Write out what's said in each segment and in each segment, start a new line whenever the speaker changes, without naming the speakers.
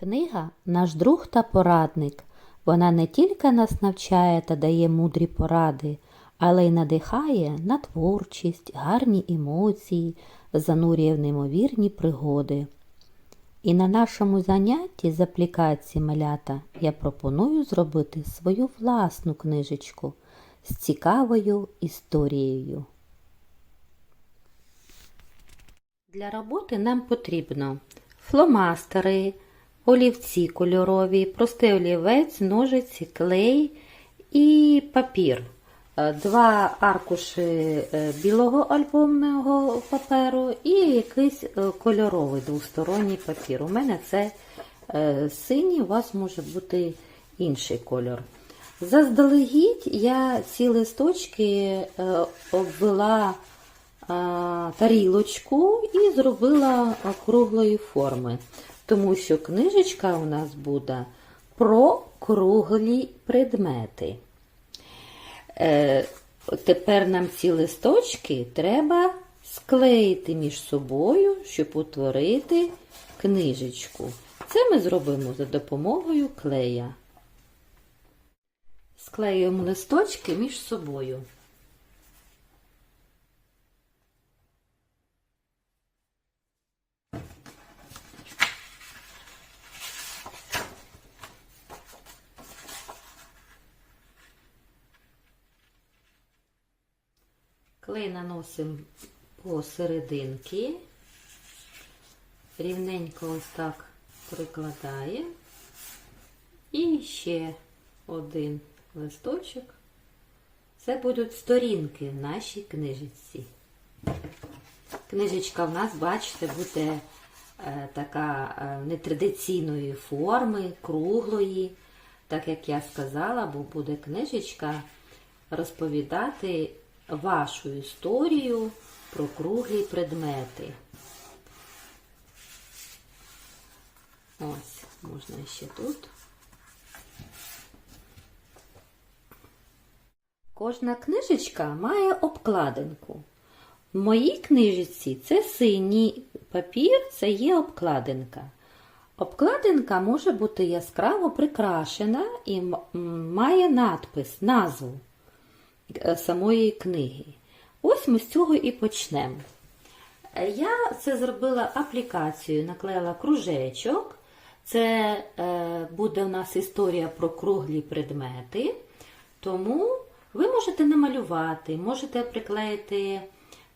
Книга наш друг та порадник. Вона не тільки нас навчає та дає мудрі поради, але й надихає на творчість, гарні емоції, занурює в неймовірні пригоди. І на нашому занятті з аплікації малята я пропоную зробити свою власну книжечку з цікавою історією. Для роботи нам потрібно фломастери, олівці кольорові, простий олівець, ножиці, клей і папір. Е, Два аркуші е, білого альбомного паперу і якийсь е, кольоровий двосторонній папір. У мене це синій, у вас може бути інший кольор. Заздалегідь я ці листочки обвела тарілочку і зробила круглої форми, тому що книжечка у нас буде про круглі предмети. Е, тепер нам ці листочки треба склеїти між собою, щоб утворити книжечку. Це ми зробимо за допомогою клея. Склеюємо листочки між собою. Клей наносимо посерединки, рівненько ось так прикладаємо. І ще один листочок. Це будуть сторінки в нашій книжечці. Книжечка в нас, бачите, буде е, така е, нетрадиційної форми, круглої, так як я сказала, бо буде книжечка розповідати вашу історію про круглі предмети. Ось, можна ще тут. Кожна книжечка має обкладинку. В моїй книжці це синій папір, це є обкладинка. Обкладинка може бути яскраво прикрашена і має надпис, назву самої книги. Ось ми з цього і почнемо. Е, Я це зробила аплікацію, наклеїла кружечок. Це е, буде у нас історія про круглі предмети. Тому ви можете намалювати, можете приклеїти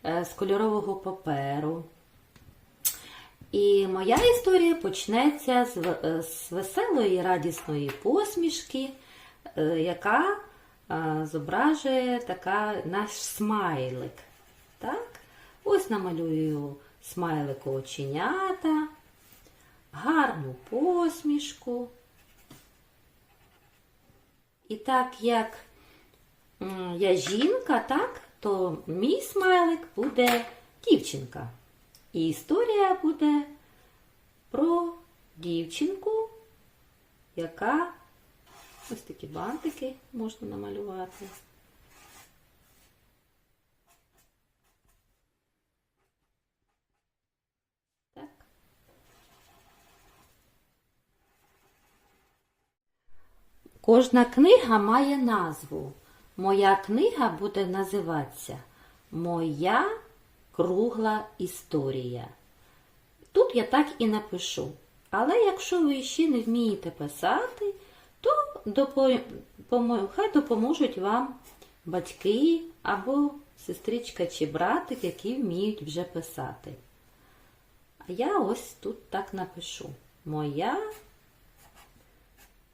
е, з кольорового паперу. І моя історія почнеться з, е, веселої радісної посмішки, е, яка е, зображує така наш смайлик. Так? Ось намалюю смайлику оченята, гарну посмішку. І так як я жінка, так, то мій смайлик буде дівчинка. І історія буде про дівчинку, яка ось такі бантики можна намалювати. Так. Кожна книга має назву. Моя книга буде називатися Моя кругла історія. Тут я так і напишу. Але якщо ви ще не вмієте писати, то хай допоможуть вам батьки або сестричка чи братик, які вміють вже писати. А я ось тут так напишу. Моя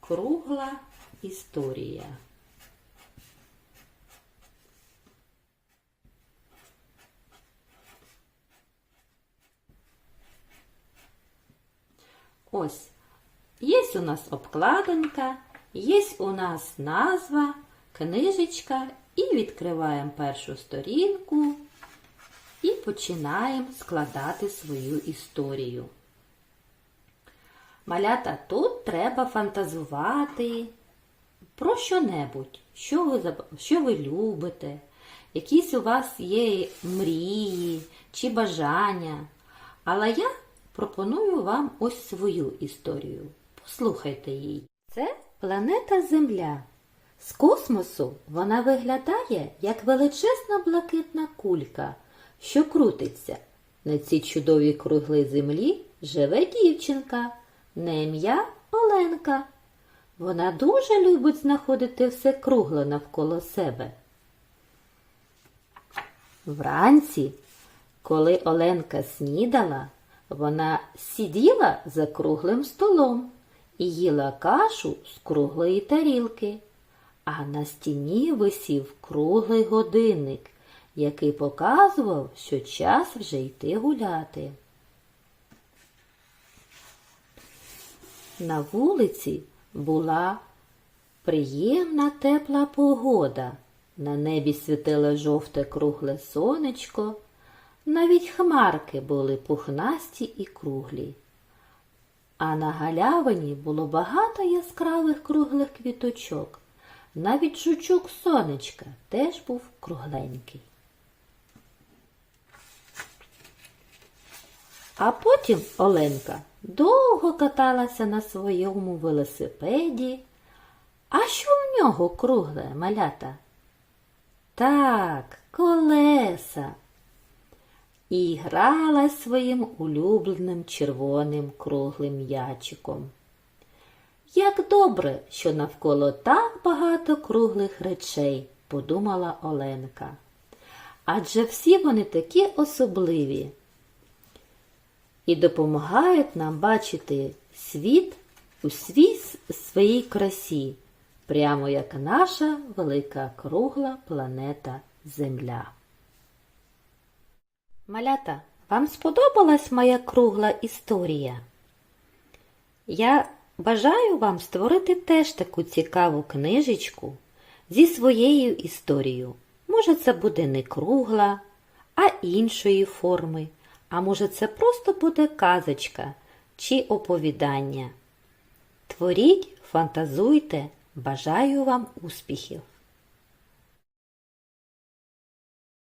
кругла історія. Ось, є у нас обкладинка, є у нас назва, книжечка, і відкриваємо першу сторінку і починаємо складати свою історію. Малята, тут треба фантазувати про що-небудь, що ви, що ви любите, якісь у вас є мрії чи бажання. Але я пропоную вам ось свою історію. Послухайте її. Це планета Земля. З космосу вона виглядає як величезна блакитна кулька, що крутиться. На цій чудовій круглій землі живе дівчинка, на ім'я Оленка. Вона дуже любить знаходити все кругле навколо себе. Вранці, коли Оленка снідала, вона сиділа за круглим столом і їла кашу з круглої тарілки, а на стіні висів круглий годинник, який показував, що час вже йти гуляти. На вулиці була приємна тепла погода. На небі світило жовте кругле сонечко, навіть хмарки були пухнасті і круглі. А на галявині було багато яскравих круглих квіточок. Навіть жучок сонечка теж був кругленький. А потім Оленка довго каталася на своєму велосипеді. А що в нього кругле малята? Так, колеса. І грала своїм улюбленим червоним круглим м'ячиком. Як добре, що навколо так багато круглих речей, подумала Оленка. Адже всі вони такі особливі і допомагають нам бачити світ у свій, своїй красі, прямо як наша велика кругла планета Земля. Малята, вам сподобалась моя кругла історія? Я бажаю вам створити теж таку цікаву книжечку зі своєю історією. Може, це буде не кругла, а іншої форми. А може, це просто буде казочка чи оповідання. Творіть, фантазуйте, бажаю вам успіхів!